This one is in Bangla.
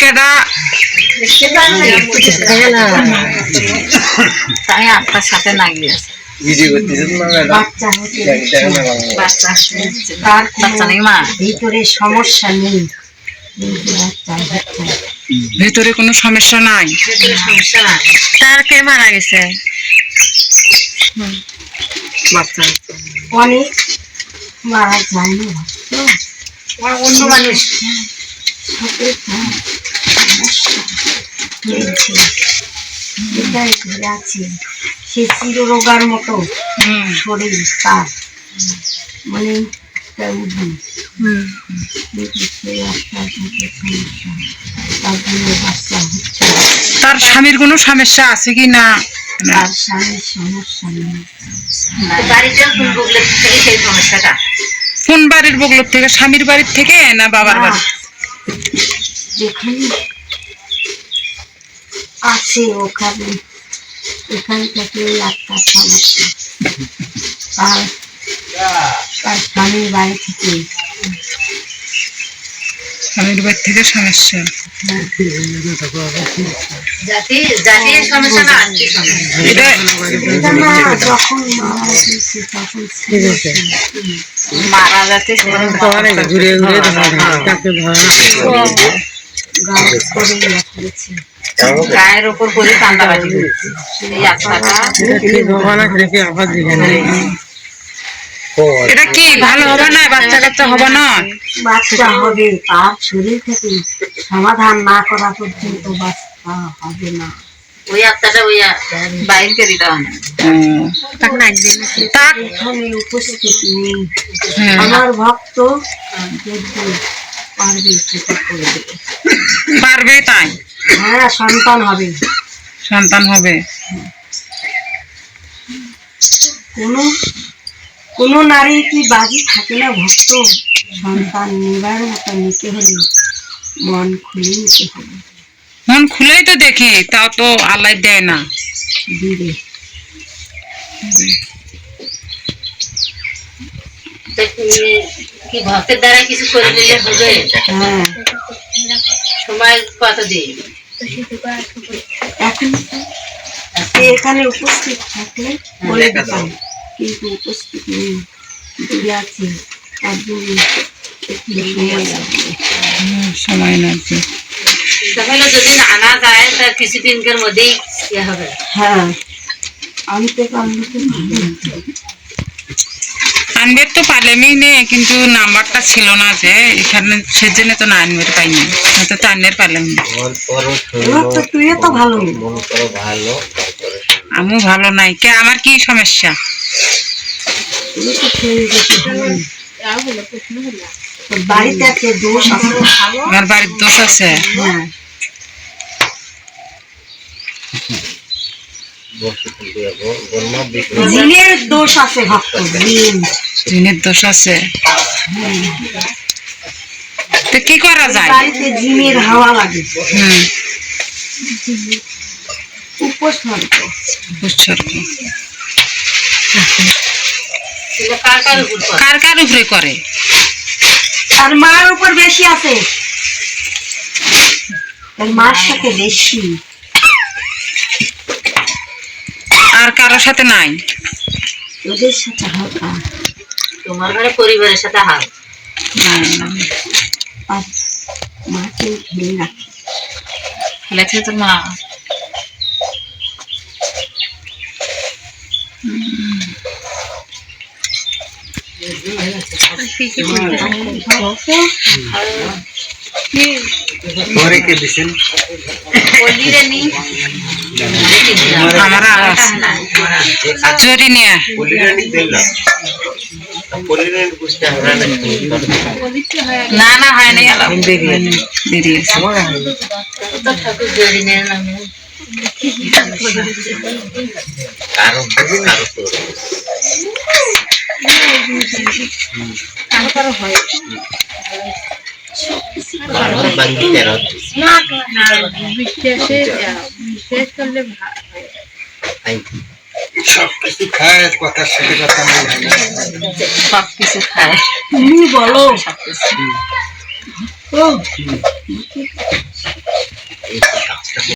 কেডা আমি আপনার সাথে না গিয়েছি ভিডিও করতেছেন না বাচ্চা নেই মা ভিতরে সমস্যা নেই ভেতরে কোনো সমস্যা নাই। তার কে মারা গেছে? অনেক মারা যায় না। অন্য মানুষ ঘুরে আছে। সে চিররোগার মতো শরীর তার। মানে তার স্বামীর কোনো সমস্যা আছে কি না? তার স্বামীর সমস্যা নেই। কোন থেকে সেই সমস্যাটা? কোন বাড়ির বগলোর থেকে? স্বামীর বাড়ির থেকে না বাবার বাড়ি যেখানে আছে ওখানে এখান থেকে একটা সমস্যা তার তার স্বামীর বাড়ি থেকে। স্বামীর বাড়ি থেকে সমস্যা? মারা গেছে ঘুরে মারা যাচ্ছে। গায়ের উপর করে আত্মাটা এটা কি ভালো হবে না? বাচ্চা কাচ্চা হবে না? বাচ্চা হবে তার শরীর থেকে সমাধান না করা পর্যন্ত বাচ্চা হবে না। ওই আত্মাটা ওই দিতে হবে এখানে উপস্থিত নেই। হ্যাঁ, আমার ভক্ত পারবে সেটা করে দেবে পারবে তাই? হ্যাঁ সন্তান হবে। সন্তান হবে। কোনো কোনো নারী কি বাজি থাকে না ভক্ত? সন্তান নেবার মতো নিতে হলে মন খুলে নিতে হবে। মন খুলেই তো দেখি তাও তো আল্লাহ দেয় না। দিবে। কি- কি ভক্তের দ্বারা কিছু করে নিলে হবে? হ্যাঁ। সময় কত দিন? সে এখানে উপস্থিত থাকলে বলে দিতাম কিন্তু উপস্থিত নেই। দূরে আছে। তার জন্য সময় লাগবে। তাহলে যদি আনা যায় তার কিছুদিনকার মধ্যেই ইয়ে হবে। হ্যাঁ। পারলে তো ভালো আনবে তো পারলেমই নে কিন্তু নাম্বারটা ছিল না যে এখানে সেজন্য তো না আনবে পাইনি হয়তো তো আনবে পারলাম তুইও তো ভালো। ভালো আমিও ভালো নাই কে আমার কি সমস্যা? আমার বাড়ির দোষ আছে? হ্যাঁ। জিনের দোষ আছে ভক্ত জিনের দোষ আছে। তো কি করা যায়? বাড়িতে জিনের হাওয়া লাগে। হুম। উপসর্গ। উৎসর্গ কার কার উপর করে? কার কার উপরে করে? আর মার উপর বেশি আছে। তার মার সাথে বেশি। আর কারোর সাথে নাই। ওদের সাথে তোমার ঘরে পরিবারের সাথে হাল নাই, নাই। মাকে ঘিরে রাখে। খেলেছে তো মা? পরে কে দিছেন? পল্লীরে নি আমরা চুরি নিয়ে পলিরানি দিল পলিরানি বুঝতে হবে না না না হয় নাই আলাপ বেরিয়েছে তো ঠাকুর জড়ি নিয়ে নামে কারও বুঝ কারও তোর কারও বাঙ্গি তেরো আই সব কিছু খায় কথা সাথে কথা সব কিছু খায়। তুমি বলো। সব কিছু। ও।